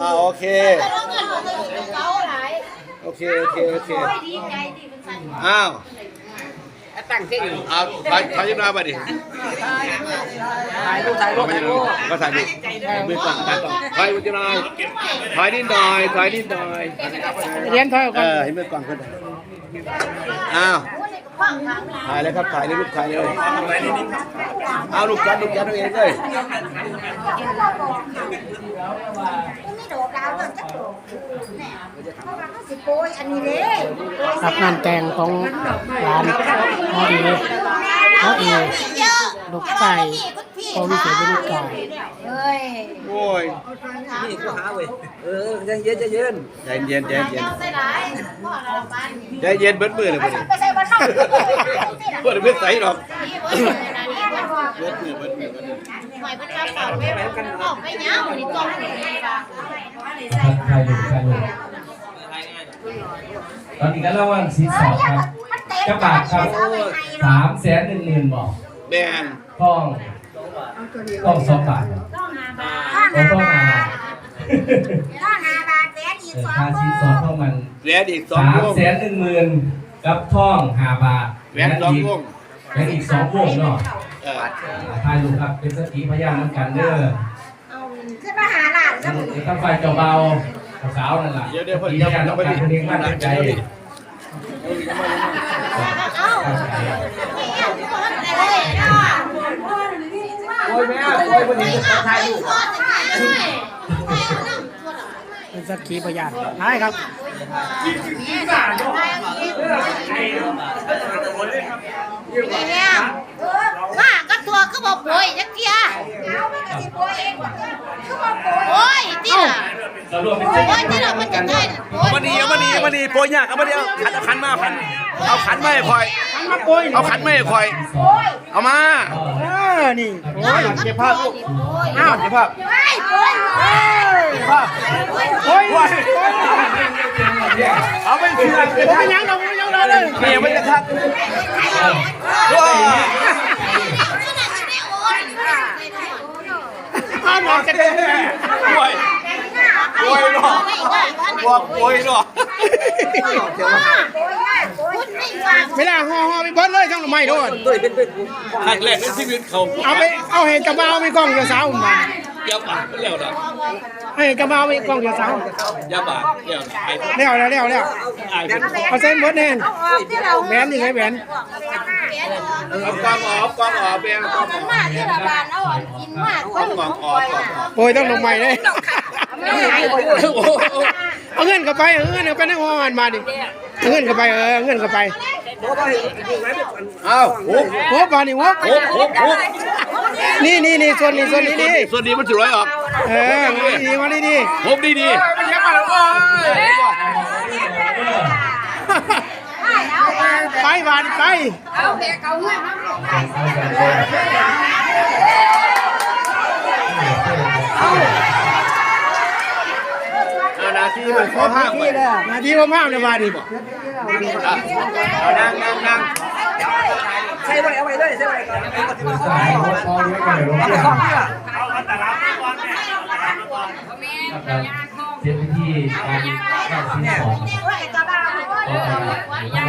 อ่าโอเคแล้วเงินของตัวเองเก่าหลายโอเค โอเค โอเค โอ้ยดีใจที่มันสั่นอ้าวตั้งเท่อยู่เอาถ่ายถ่ายยังไงมาดิถ่ายรูปถ่ายรูปถ่ายรูปก็ถ่ายดิมือกล้องถ่ายกล้องถ่ายยังไงถ่ายนิดหน่อยถ่ายนิดหน่อยเรียนเท่าเอกันอให้มือกล้องขึ้นอ้าวโอ้ยกว้างทางหลายถ่ายเลยครับถ่ายเลยลูกถ่ายเลยเอาลูกจันลูกจันเอาเองเลยไม่โดดดาว เพราะว่าเขาสิโกยอันนี้เด้ครับงานแต่งของร้านพ่อเอพ่อเอลูกไก่พอวิเศษบริการเฮ้ยโอ้ยนี่ก็หาเว้ยเออใจเย็นใจเย็นใจเย็นใจเย็นใส่หลายพ่อเราบ้านใจเย็นเบิดมือเลยไปเบิดใส่บ้านนอกเบิดไม่ใส่หรอกเบิดเลยนะนี่เบิดเบิดมือเบิดมือเบิดมือหน่อยมันมาฝากไว้ออกไปเนี้ยวันนี้กองเลยว่า ใครอยู่ใครอยู่ตอนนี้ก็ระหว่างซีสองครับกระบาดครับสามแสนหนึ่งหมื่นบอกแบนต้องต้องสองบาทครับข้าต้องงต้องามาข้างาบาทแสนอีกเออสองค่าซีสองเท่ามันแหวนอีกสองสามวงแสนหนึ่งหมื่นกับท่องห้าบาทแหวนสองวงแหวนอีกสองวงเนาะเออทายดูครับเป็นสกีพยานน้ำกันเด้อเอาขึ้นมาหาหลานก็เดี๋ยวตั้งไฟเจ้าเบาสาวนั่นแหละเดี๋ยวเดี๋ยวสพอกีเดี๋ยวพยานเราไปน้ำกันดิเรียงมั่นนั่งใจใจดิโอ้ยแม่โอ้ยวันนี้จะถ่ายรูปเป็นสักขีพยานได้ครับว่าก็ตัวก็บอกโวยจักเทียโอ้ยที่ล่ะสรุปเป็นโอ้ยที่ล่ะมันจะได้โอ้ยมาดีเอามาดีเอามาดีโปรยยากเอามาดีเอาขันเอาขันมาขันเอาขันไม่คอยมาโกยเอาขันไม่คอย เอามาเออนี่โอ้ยเก็บภาพลูกอ้าวเก็บภาพโอ้ยโอ้ยเก็บภาพโอ้ยเอาไปเชื่อผมไม่ยังเราไม่ยังเราเลยเมียมันจะทักว้า อ้าวหมอกจะเดิน ป่วยป่วยเนาะ ป่วยป่วยเนาะเวลาห่อห่อไปเบิ้ลเลยทั้งไม่โดนด้วยเป็นเป็นกูครั้งแรกในชีวิตเขาเอาไปเอาเห็นกระเบาไปกล้องเดียวสาวมาอย่าบาดแล้วนะเอาเห็นกระเบาไปกล้องเดียวสาวอย่าบาดแล้วนะไอ้เลี้ยวแล้วเลี้ยวแล้วเอาเส้นเบิร์ดแน่นแหวนนี่ไงแหวนเอากองออกกองออกเบียงกองออกมาที่ละบานเอากินมากกองออกกองออกโอยต้องลงใหม่เลย เอาเงินเข้าไปเอาเงินเข้าไปในห้องอันมาดิเอาเงินเข้าไปเออเอาเงินเข้าไปเพราะว่าเห็นดูไหมเป็นอันอ้าวโอ้โอ้ปานี่โอ้โหโอ้โหนี่นี่นี่ส่วนนี้ส่วนนี้ดีส่วนนี้มันจะร้อยออกเออมาดีมาดีดีผมดีดีมันยังมาแล้วว้าไปบานไปนาทีมัน ขอห้ามไปนาทีผมห้ามเลยบานนี่บอกเอานั่งนั่งนั่งใช่ไว้เอาไว้เลยใช่ไว้ก่อนสายหัวคอไว้ก่อนเลยเอาไปว่าข้องเนี่ยเสร็จพิธีการแก้ซีสองต่อไปไม่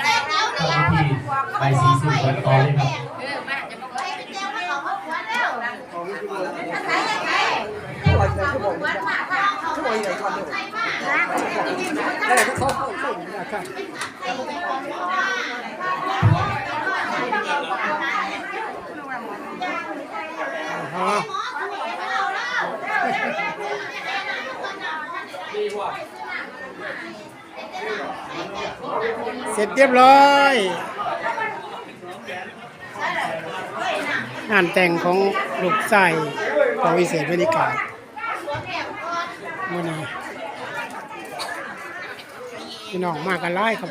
ได้เข้าพิธีใบสีสุขวัญต่อเลยครับอ เขาเข้าเข้าอ๋อเสร็จเรียบร้อยงานแต่งของลูกชายของวิเศษบริการมื่อนี้ พี่น้องมากันไล่ครับ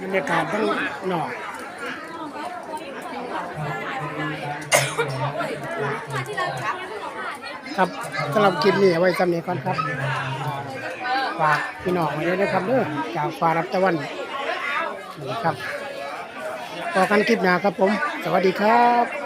บรรยากาศทั้งหนอกครับสำหรับคลิปนี้เอาไว้จำนี้ก่อนครับฝากพี่น้องไว้ด้วยนะครับเด้อจากฟ้ารับตะวันนะครับ ต่อกันคลิปหน้าครับผม สวัสดีครับ